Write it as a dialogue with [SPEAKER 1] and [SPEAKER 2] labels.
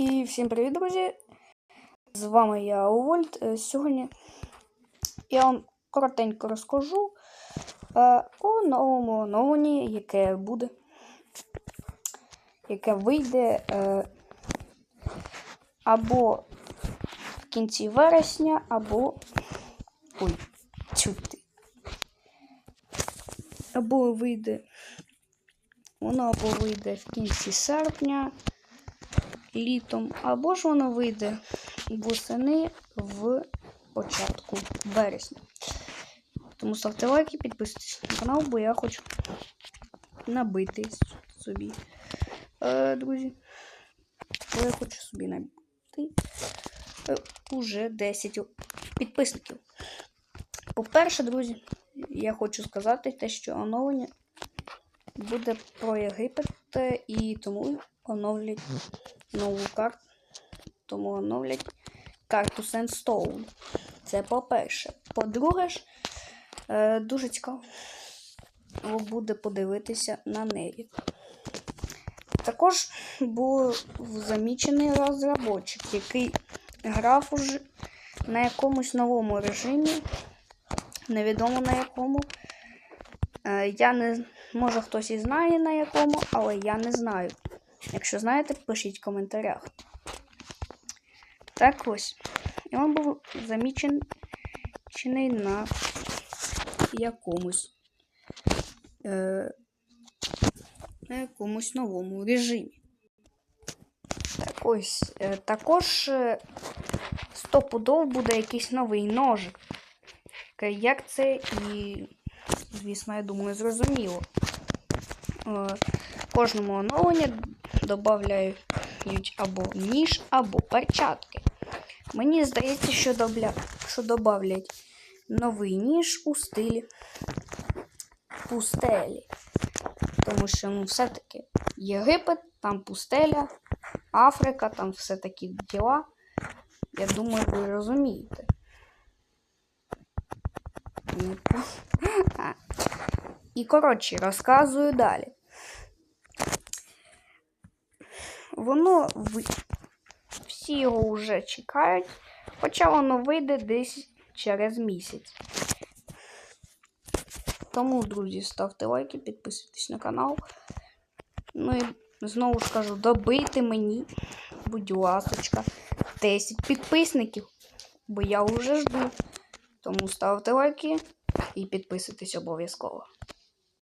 [SPEAKER 1] І всім привіт, друзі! З вами я Увольд. Е, Сьогодні я вам коротенько розкажу е, о новому оновленні, яке буде, яке вийде е, або в кінці вересня, або. Ой, чути. Або вийде. Воно або вийде в кінці серпня літом, або ж воно вийде восени в початку вересня. Тому ставте лайки, підписуйтесь на канал, бо я хочу набити собі, е, друзі. Бо я хочу собі набити е, уже 10 підписників. По-перше, друзі, я хочу сказати те, що оновлення буде про Єгипет, е, і тому оновлять нову карту. Тому оновлять карту Sandstone. Це по-перше. По-друге ж, е, дуже цікаво буде подивитися на неї. Також був замічений розробочик, який грав уже на якомусь новому режимі, невідомо на якому. Е, Я не може хтось і знає на якому, але я не знаю. Якщо знаєте, пишіть в коментарях. Так ось. І він був замічений на якомусь е, на якомусь новому режимі. Так ось. Е, також е, стопудов буде якийсь новий ножик. Як це і, звісно, я думаю, зрозуміло. Е, кожному оновленню додають або ніж, або перчатки. Мені здається, що добля... що додавлять новий ніж у стилі пустелі. Тому що, ну, все-таки Єгипет, там пустеля, Африка, там все такі діла. Я думаю, ви розумієте. І, коротше, розказую далі. Воно ви... всі його вже чекають, хоча воно вийде десь через місяць. Тому, друзі, ставте лайки, підписуйтесь на канал. Ну і знову ж кажу, добийте мені, будь ласочка, 10 підписників, бо я вже жду. Тому ставте лайки і підписуйтесь обов'язково.